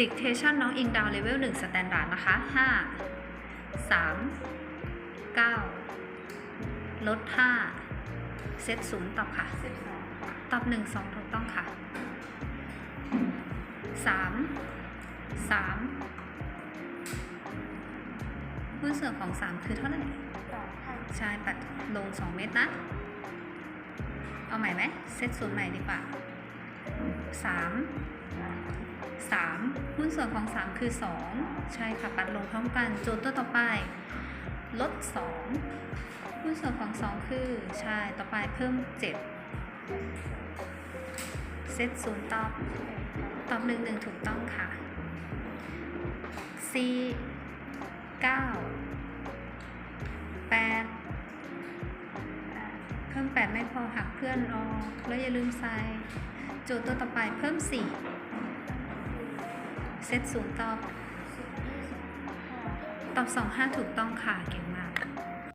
dictation น้องอิงดาวเลเวล1 standard นะคะ 5 3 9 ลด 5 เซตศูนย์ตอบค่ะสิบสองค่ะตอบ 1 2 ถูกต้องค่ะ 3 3หุ้นส่วนของ 3 คือเท่าไหร่สองค่ะใช่ปัดลง 2 เม็ดนะ เอาใหม่ไหม เซตศูนย์ใหม่ดีกว่า 3 3 หุ้นส่วนของ 3 คือ 2 ใช่ค่ะ ปัดลงพร้อมกัน โจทย์ตัวต่อไป ลด 2 หุ้นส่วนของ 2 คือ ใช่ ต่อไปเพิ่ม 7 เซตศูนย์ตอบ ตอบหนึ่งหนึ่งถูกต้องค่ะ C เก้าแปดเพิ่มแปดไม่พอหักเพื่อนออก แล้วอย่าลืมใส่โจทย์ตัวต่อไปเพิ่มสี่ เซตศูนย์ตอบ ตอบสองห้าถูกต้องค่ะ เก่งมาก